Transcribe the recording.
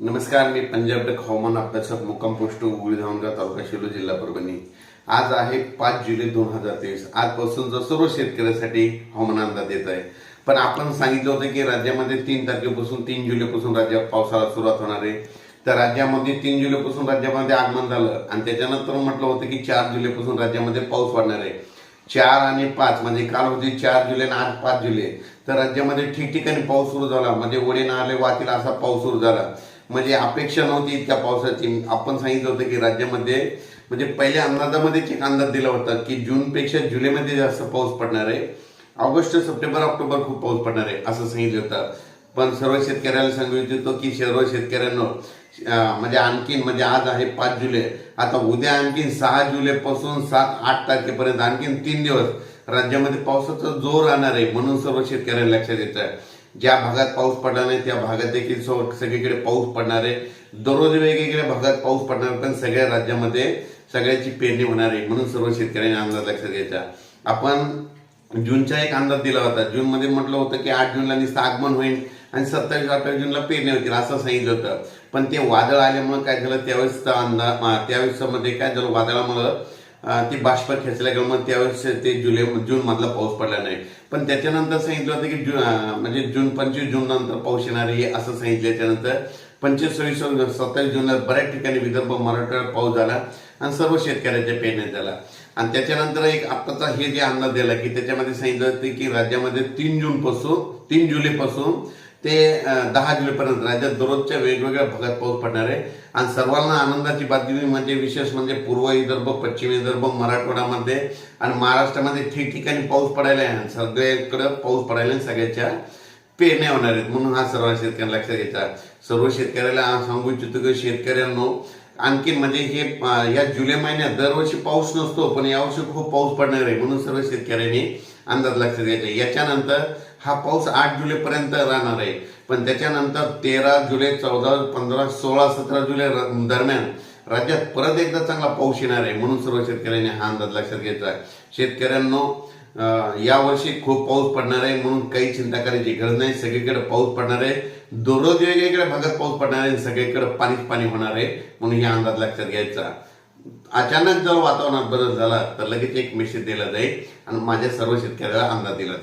नमस्कार मी पंजाब डक हवामान अभ्यासक मुक्काम पोस्ट उघडी धावणगाव तालुका शेलू जिल्हा परभणी. आज आहे पाच जुलै दोन हजार तेवीस. आजपासून जर सर्व शेतकऱ्यासाठी हवामान अंदाज येत आहे. पण आपण सांगितलं होतं की राज्यामध्ये तीन तारखेपासून तीन जुलैपासून राज्यात पावसाला सुरुवात होणार आहे. तर राज्यामध्ये तीन जुलैपासून राज्यामध्ये आगमन झालं आणि त्याच्यानंतर म्हटलं होतं की चार जुलैपासून राज्यामध्ये पाऊस पडणार आहे. चार आणि पाच म्हणजे काल होती चार जुलै आणि आज पाच जुलै. तर राज्यामध्ये ठिकठिकाणी पाऊस सुरू झाला म्हणजे वडे नाले वातील असा पाऊस सुरू झाला. म्हणजे अपेक्षा नव्हती इतक्या पावसाची. आपण सांगितलं होतं की राज्यामध्ये म्हणजे पहिल्या अंदाजामध्येच एक अंदाज दिला होता की जूनपेक्षा जुलैमध्ये जास्त पाऊस पडणार आहे. ऑगस्ट सप्टेंबर ऑक्टोबर खूप पाऊस पडणार आहे असं सांगितलं होतं. पण सर्व शेतकऱ्याला सांगू इच्छितो की सर्व शेतकऱ्यांना म्हणजे आणखीन म्हणजे आज आहे पाच जुलै. आता उद्या आणखीन सहा जुलैपासून सात आठ तारखेपर्यंत आणखीन तीन दिवस राज्यामध्ये पावसाचा जोर राहणार आहे म्हणून सर्व शेतकऱ्यांना लक्षात येतं आहे ज्या भागात पाऊस पडणार नाही त्या भागात देखील सगळीकडे पाऊस पडणार आहे. दररोज वेगवेगळ्या भागात पाऊस पडणार पण सगळ्या राज्यामध्ये सगळ्याची पेरणी होणार आहे म्हणून सर्व शेतकऱ्यांनी अंदाज लक्षात घ्यायचा. आपण जूनचा एक अंदाज दिला होता. जून मध्ये म्हटलं होतं की आठ जूनला नुसतं आगमन होईल आणि सत्तावीस अठ्ठावीस जूनला पेरणी होतील असं सांगितलं होतं. पण ते वादळ आल्यामुळे काय झालं? त्यावेळेसचा अंदाज त्यावेळेसमध्ये मध्ये काय झालं? वादळामुळं ती बाष्प खेचल्या गेलं मग त्यावेळेस ते जुलै जून मधला पाऊस पडला नाही. पण त्याच्यानंतर सांगितलं होतं की जून म्हणजे जून पंचवीस जून नंतर पाऊस येणार आहे असं सांगितलं त्यानंतर. पंचवीस सव्वीस सत्तावीस जूनला बऱ्याच ठिकाणी विदर्भ मराठवाड्यात पाऊस झाला आणि सर्व शेतकऱ्यांच्या पेरण्यात झाला. आणि त्याच्यानंतर एक आत्ताचा हे जे अंदाज दिला की त्याच्यामध्ये सांगितलं होतं की राज्यामध्ये तीन जून पासून तीन जुलै पासून ते दहा जुलैपर्यंत राज्यात दररोजच्या वेगवेगळ्या भागात पाऊस पडणार आहे. आणि सर्वांना आनंदाची बातमी म्हणजे विशेष म्हणजे पूर्व विदर्भ पश्चिम विदर्भ मराठवाड्यामध्ये आणि महाराष्ट्रामध्ये ठिकठिकाणी पाऊस पडायला आहे. सगळीकडे पाऊस पडायला आहे. सगळ्याच्या पेरण्या होणार आहेत. म्हणून हा सर्व शेतकऱ्यांना लक्षात घ्यायचा. सर्व शेतकऱ्याला सांगू इच्छितो की शेतकऱ्यांनो आणखीन म्हणजे हे या जुलै महिन्यात दरवर्षी पाऊस नसतो पण यावर्षी खूप पाऊस पडणार आहे. म्हणून सर्व शेतकऱ्यांनी अंदाज लक्षात घ्यायचा. याच्यानंतर हा पाऊस आठ जुलैपर्यंत राहणार आहे. पण त्याच्यानंतर तेरा जुलै चौदा पंधरा सोळा सतरा जुलै दरम्यान राज्यात परत एकदा चांगला पाऊस येणार आहे म्हणून सर्व शेतकऱ्यांनी हा अंदाज लक्षात घ्यायचा आहे. शेतकऱ्यांनो या यावर्षी खूप पाऊस पडणार आहे म्हणून काही चिंता करायची गरज नाही. सगळीकडे पाऊस पडणार आहे. दररोज वेगवेगळ्या भागात पाऊस पडणार आहे सगळीकडे पाणीच पाणी होणार आहे म्हणून या अंदाज लक्षात घ्यायचा. अचानक जर वातावरणात बदल झाला तर लगेच एक मेसेज दिला जाईल आणि माझ्या सर्व शेतकऱ्याला अंदाज दिला